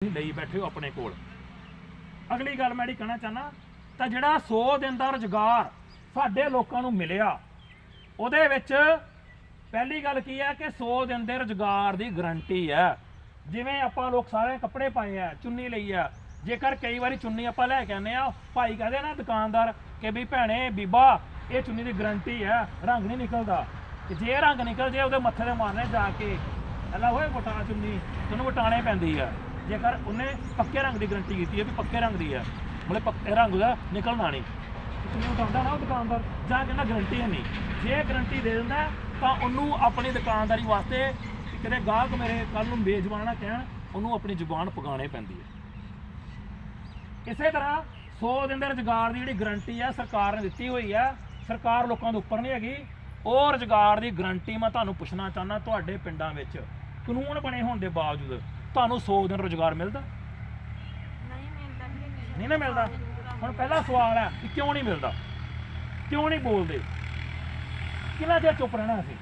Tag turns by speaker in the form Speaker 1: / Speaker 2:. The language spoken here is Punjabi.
Speaker 1: ਤੁਸੀਂ ਲਈ ਬੈਠੇ ਹੋ ਆਪਣੇ ਕੋਲ। ਅਗਲੀ ਗੱਲ ਮੈਂ ਜਿਹੜੀ ਕਹਿਣਾ ਚਾਹਨਾ ਤਾਂ ਜਿਹੜਾ 100 ਦਿਨ ਦਾ ਰੁਜ਼ਗਾਰ ਸਾਡੇ ਲੋਕਾਂ ਨੂੰ ਮਿਲਿਆ, ਉਹਦੇ ਵਿੱਚ ਪਹਿਲੀ ਗੱਲ ਕੀ ਹੈ ਕਿ 100 ਦਿਨ ਦੇ ਰੁਜ਼ਗਾਰ ਦੀ ਗਰੰਟੀ ਹੈ। ਜਿਵੇਂ ਆਪਾਂ ਲੋਕ ਸਾਰੇ ਕੱਪੜੇ ਪਾਏ ਆ ਚੁੰਨੀ ਲਈ ਆ ਜੇਕਰ ਕਈ ਵਾਰੀ ਚੁੰਨੀ ਆਪਾਂ ਲੈ ਕੇ ਆਨੇ ਆ ਭਾਈ ਕਹਦੇ ਨਾ ਦੁਕਾਨਦਾਰ ਕਿ ਵੀ ਭੈਣੇ, ਬੀਬਾ, ਇਹ ਚੁੰਨੀ ਦੀ ਗਰੰਟੀ ਹੈ, ਰੰਗ ਨਹੀਂ ਨਿਕਲਦਾ। ਕਿ ਜੇ ਰੰਗ ਨਿਕਲ ਜੇ, ਉਹਦੇ ਮੱਥੇ ਤੇ ਮਾਰਨੇ ਜਾ ਕੇ, ਅੱਲਾ ਹੋਏ ਵਟਾ ਚੁੰਨੀ ਤੁਹਾਨੂੰ ਵਟਾਣੇ ਪੈਂਦੀ ਆ ਜੇਕਰ ਉਹਨੇ ਪੱਕੇ ਰੰਗ ਦੀ ਗਰੰਟੀ ਕੀਤੀ ਹੈ ਵੀ ਪੱਕੇ ਰੰਗ ਦੀ ਹੈ, ਮਤਲਬ ਪੱਕੇ ਰੰਗ ਦਾ ਨਿਕਲਣਾ ਨਹੀਂ। ਤੁਸੀਂ ਉਟਾਉਂਦਾ ਨਾ ਉਹ ਦੁਕਾਨਦਾਰ, ਜਾਂ ਕਹਿੰਦਾ ਗਰੰਟੀ ਹੈ ਨਹੀਂ। ਜੇ ਗਰੰਟੀ ਦੇ ਦਿੰਦਾ ਤਾਂ ਉਹਨੂੰ ਆਪਣੀ ਦੁਕਾਨਦਾਰੀ ਵਾਸਤੇ ਕਿਤੇ ਗਾਹਕ ਮੇਰੇ ਕੱਲ ਨੂੰ ਬੇਜ਼ੁਬਾਨ ਨਾ ਕਹਿਣ, ਉਹਨੂੰ ਆਪਣੀ ਜ਼ੁਬਾਨ ਪਗਾਉਣੀ ਪੈਂਦੀ ਹੈ। ਇਸੇ ਤਰ੍ਹਾਂ 100 ਦਿਨ ਦੇ ਰੁਜ਼ਗਾਰ ਦੀ ਜਿਹੜੀ ਗਰੰਟੀ ਹੈ, ਸਰਕਾਰ ਨੇ ਦਿੱਤੀ ਹੋਈ ਹੈ, ਸਰਕਾਰ ਲੋਕਾਂ ਦੇ ਉੱਪਰ ਨਹੀਂ ਹੈਗੀ। ਉਹ ਰੁਜ਼ਗਾਰ ਦੀ ਗਰੰਟੀ ਮੈਂ ਤੁਹਾਨੂੰ ਪੁੱਛਣਾ ਚਾਹੁੰਦਾ ਤੁਹਾਡੇ ਪਿੰਡਾਂ ਵਿੱਚ, ਕਾਨੂੰਨ ਬਣੇ ਹੋਣ ਦੇ ਬਾਵਜੂਦ। ਤੁਹਾਨੂੰ 100 ਦਿਨ ਰੁਜ਼ਗਾਰ ਮਿਲਦਾ?
Speaker 2: ਨਹੀਂ ਮਿਲਦਾ ਵੀਰੇ
Speaker 1: ਨਹੀਂ ਨਾ ਮਿਲਦਾ? ਹੁਣ ਪਹਿਲਾ ਸਵਾਲ ਹੈ ਕਿ ਕਿਉਂ ਨਹੀਂ ਮਿਲਦਾ? ਕਿਉਂ ਨਹੀਂ ਬੋਲਦੇ? ਕਿੰਨਾ ਚਿਰ ਚੁੱਪ ਰਹਿਣਾ ਅਸੀਂ?